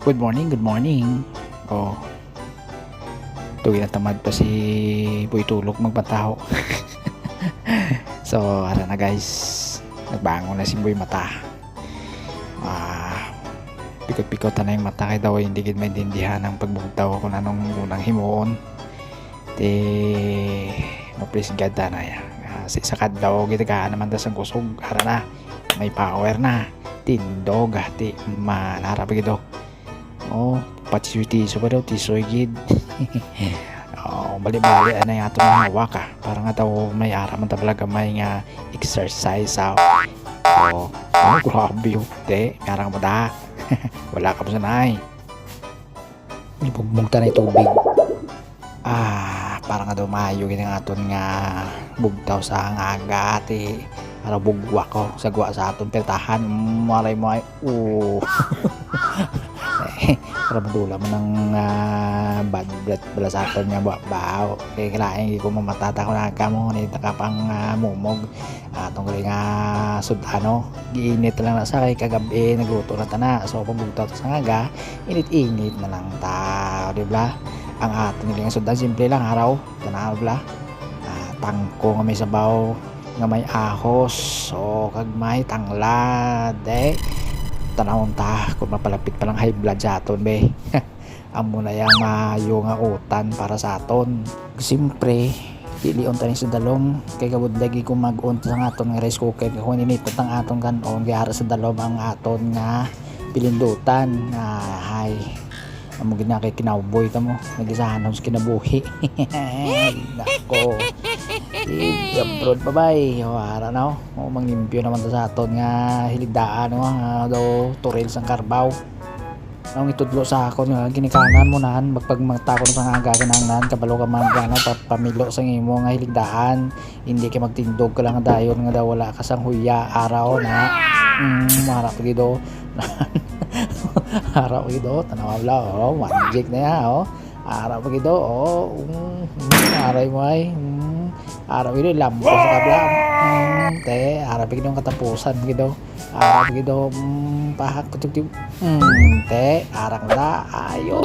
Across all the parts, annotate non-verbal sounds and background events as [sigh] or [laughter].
Good morning, good morning. Oh. Tuwi na tamad pa si Boy Tulog magbantaho. [laughs] so, ara na guys. Nagbangon na si Boy Mata. Ah, pikot-pikot na yung mata kay daw hindi gid maintindihan ang pagbugtaw kung anong unang himuon. Te, mapresgada na ya. Ah, sa kadlaw ka naman das ang kusog. Ara na. May power na. Tindog ati manara pa gido. Oh, pati tiso pa daw, tisoy gid. oh, bali-bali ano yung atong mga waka. Para nga daw may ara man talaga may nga exercise sa Oh, oh grabe yun. Te, ara mo da. [laughs] Wala ka pa sanay. Ibugmug ta na tubig. Ah, para nga daw maayo gini nga aton nga bugtaw sa nga agati. Para bugwa ko sa guwa sa aton pertahan. Maray mo ay, uh. [laughs] [laughs] para madula mo ng ah, bad blood bala sa aton nga ba bao kaya kailangan ko mamatata ko na ka mo nita ka pang ah, mumog. Atong kali nga sudano giinit lang na sa kay kagabi nagluto na tana so pabugtaw ta sa ngaga init-init na lang ta di ba? Ang aton nga sudan simple lang araw tanaw bla ah, tangko nga may sabaw nga may ahos so kag may tanglad eh tanawon ta. Kung mapalapit pa lang high blood sa aton be. [laughs] Amo na yang maayo nga utan para sa aton. Simpre dilion tani sa dalom kay kabud lagi kung mag-on sa aton nga rice cooker. Kung ninitot ang aton kanon kay ara sa dalom ang aton nga pilindutan. Nga hay. Amo gid na kay kinawboy ta mo. Nagisahan sa kinabuhi. [laughs] Nako di abroad pa bay o ara na o mangimpyo naman ta sa aton nga hiligdaan o nga daw turil sang karbaw. Ang itudlo sa akon nga ginikanan mo nan magpag magtakon sa nga gaganangnan kabalo ka man gana pa pamilo sa imo nga hiligdaan hindi ka magtindog ka lang dayon nga daw wala ka sang huya araw na. Mm, marap gido araw gido tanawa bla oh [laughs] magic na ya oh araw gido oh mm, aray mo ay mm, araw gido lambo sa kabla te araw gido ang katapusan gido araw gido mm, pahak kutuk te arang da ayos.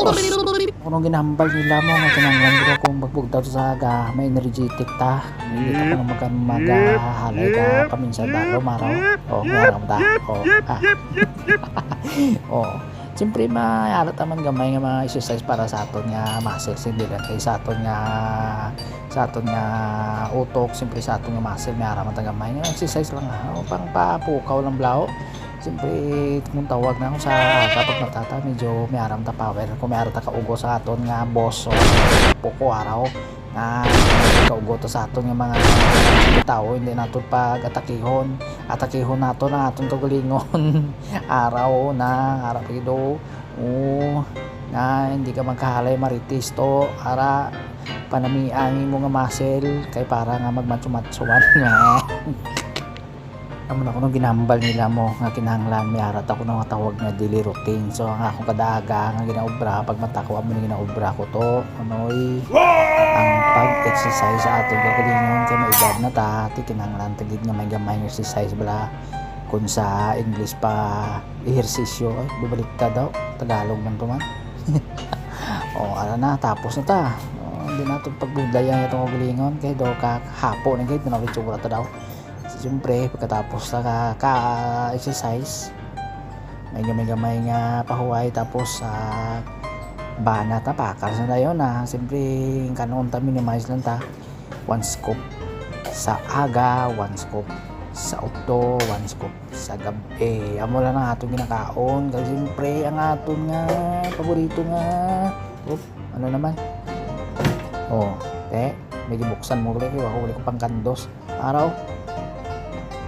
Kung ginambal nila mo nga kinanglan ko kung magbugtaw sa aga may energetic ta hindi ka pa naman magahalay ka paminsan dalo maraw. Oh maraw da oh ah. [laughs] Oh Siyempre, maalat naman gamay nga mga exercise para sa aton nga muscles, hindi lang kay sa aton nga sa aton nga utok, siyempre sa aton nga muscle, may araman gamay nga exercise lang ha, o pang papukaw lang blaw. Siyempre, kung tawag na ako sa kapag natata, medyo may aram ta power. Kung may aram ta kaugo sa aton nga boss o puko araw, nga kaugo to sa aton nga mga tao, hindi nato pag atakihon. Atakihon nato na aton kagalingon. [laughs] araw na, araw ido. Oo, na hindi ka magkahalay maritis to, ara panamiang mo nga muscle kay para nga magmatsumatsuan [laughs] nga naman ako nung ginambal nila mo nga kinahanglan may arat ako nung tawag nga daily routine. So ang akong kadaaga nga ginaobra pag matako mo ni ginaobra ko to anoy ang pag-exercise sa ating kagalingon kay maedad na ta ti kinahanglan tagid nga may gamay exercise bala. Kung sa English pa ehersisyo ay bubalik ka daw Tagalog man to man. [laughs] O ara na tapos na ta. Hindi na itong pagbudayan itong kagalingon kay daw ka hapo na kahit manawitsura ta daw siyempre pagkatapos sa ka, exercise may gamay-gamay nga pahuway tapos sa bana ta pakal sa tayo na. Siyempre kanon ta minimize lang ta. One scoop sa aga one scoop sa okto one scoop sa gabi. Amo lang ang atong ginakaon kasi siyempre ang aton nga paborito nga Oop, ano naman? Oh te may gibuksan mo ulit ko pang kandos. Araw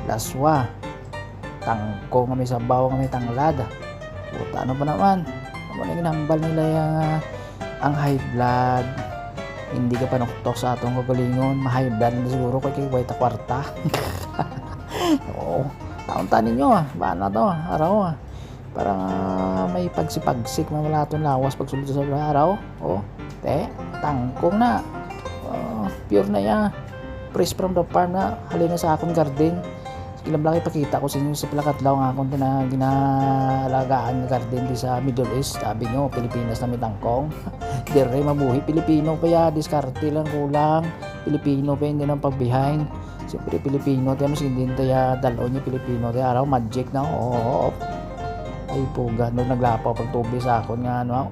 laswa. Tangko nga may sabaw nga may tanglad puta ano pa naman? Ano na ginambal nila yung ah, ang high blood? Hindi ka pa nuktok sa atong kagalingon. Ma-high blood na siguro kay kay white kwarta. [laughs] Oo. Taon ninyo ah. Bana to araw ah. Parang ah, may pagsipagsik mga malaton lawas pag sulod sa araw. Oh te tangkong na. Oh, pure na yan fresh from the farm na. Halina sa akong garden ilang lang ipakita ko sa inyo sa palakatlaw nga kung na ginalagaan nga garden di sa Middle East. Sabi nyo Pilipinas na may tangkong. [laughs] Dire mabuhi. Pilipino pa diskarte lang kulang. Pilipino pa hindi nang pag-behind. Siyempre Pilipino tayo mas hindi tayo dalo niya Pilipino tayo. Araw magic na oo ay po gano'n naglapaw pag tubi sa akon nga ano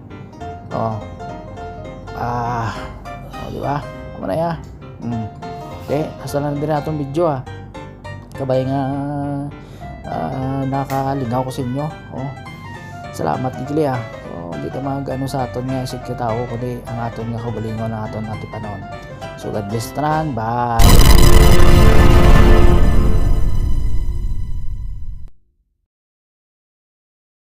oh. Ah. Oh, di ba? Ano na ya. Hmm. okay hasta lang din natong video ah kabay nga ah, nakalingaw ko sa inyo. Oh salamat gigli ah so hindi ta mag ano sa aton nga isip ka tao kundi ang aton nga kabalingon ang aton ati panon so God bless tanan bye